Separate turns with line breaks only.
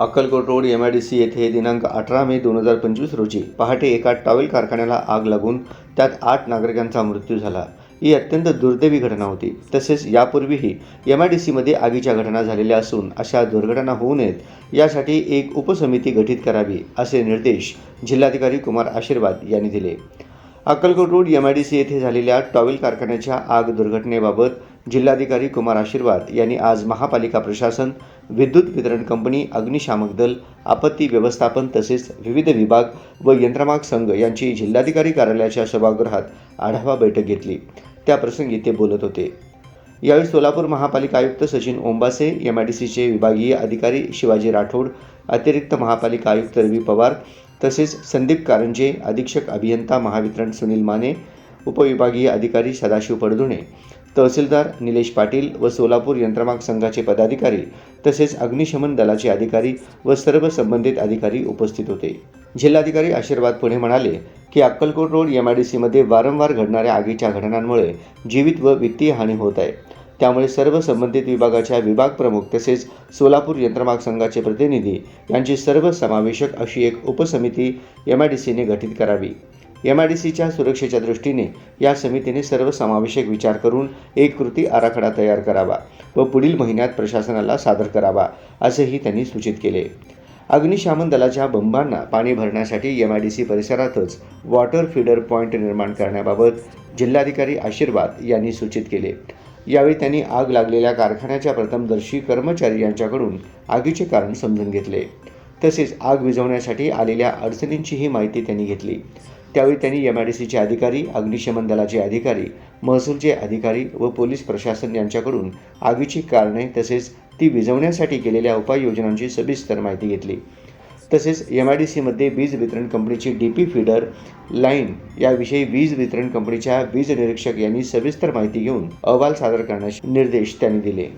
Akkalkot road M I D C येथे दिनांक अठरा मे दोन हजार पंचवीस रोजी पहाटे एका टॉवेल कारखान्याला आग लागून त्यात आठ नागरिकांचा मृत्यू झाला. ही अत्यंत दुर्दैवी घटना होती. तसेच यापूर्वीही एम आय डी सीमध्ये आगीच्या घटना झालेल्या असून अशा दुर्घटना होऊ नयेत यासाठी एक उपसमिती गठीत करावी असे निर्देश जिल्हाधिकारी कुमार आशीर्वाद यांनी दिले. Akkalkot road M I D C येथे झालेल्या टॉवेल कारखान्याच्या आग दुर्घटनेबाबत जिल्हाधिकारी कुमार आशीर्वाद यांनी आज महापालिका प्रशासन विद्युत वितरण कंपनी अग्निशामक दल आपत्ती व्यवस्थापन तसेच विविध विभाग व यंत्रमाग संघ यांची जिल्हाधिकारी कार्यालयाच्या सभागृहात आढावा बैठक घेतली. त्याप्रसंगी ते बोलत होते. यावेळी सोलापूर महापालिका आयुक्त Sachin Ombase M I D सीचे विभागीय अधिकारी शिवाजी राठोड अतिरिक्त महापालिका आयुक्त रवी पवार तसेच संदीप कारंजे अधीक्षक अभियंता महावितरण सुनील माने उपविभागीय अधिकारी सदाशिव पडदुणे तहसीलदार निलेश पाटील व सोलापूर यंत्रमाग संघाचे पदाधिकारी तसेच अग्निशमन दलाचे अधिकारी व सर्व संबंधित अधिकारी उपस्थित होते. जिल्हाधिकारी आशीर्वाद पुढे म्हणाले की Akkalkot road M I D सीमध्ये वारंवार घडणाऱ्या आगीच्या घटनांमुळे जीवित व वित्तीय हानी होत आहे. त्यामुळे सर्व संबंधित विभागाच्या विभाग प्रमुख तसेच सोलापूर यंत्रमाग संघाचे प्रतिनिधी यांची सर्व समावेशक अशी एक उपसमिती एम आय डी सीने गठीत करावी. एम आय डी सीच्या सुरक्षेच्या दृष्टीने या समितीने सर्वसमावेशक विचार करून एक कृती आराखडा तयार करावा व पुढील महिन्यात प्रशासनाला सादर करावा असेही त्यांनी सूचित केले. अग्निशामन दलाच्या बंबांना पाणी भरण्यासाठी एम आय डी सी परिसरातच वॉटर फीडर पॉईंट निर्माण करण्याबाबत जिल्हाधिकारी आशीर्वाद यांनी सूचित केले. यावेळी त्यांनी आग लागलेल्या कारखान्याच्या प्रथमदर्शी कर्मचारी यांच्याकडून आगीचे कारण समजून घेतले. तसेच आग विझवण्यासाठी आलेल्या अडचणींचीही माहिती त्यांनी घेतली. त्यावेळी त्यांनी एम आय डी सीचे अधिकारी अग्निशमन दलाचे अधिकारी महसूलचे अधिकारी व पोलीस प्रशासन यांच्याकडून आगीची कारणे तसेच ती विझवण्यासाठी केलेल्या उपाययोजनांची सविस्तर माहिती घेतली. तसेच एम आय डी सीमध्ये वीज वितरण कंपनीची डी पी फीडर लाईन याविषयी वीज वितरण कंपनीच्या वीज निरीक्षक यांनी सविस्तर माहिती घेऊन अहवाल सादर करण्याचे निर्देश त्यांनी दिले.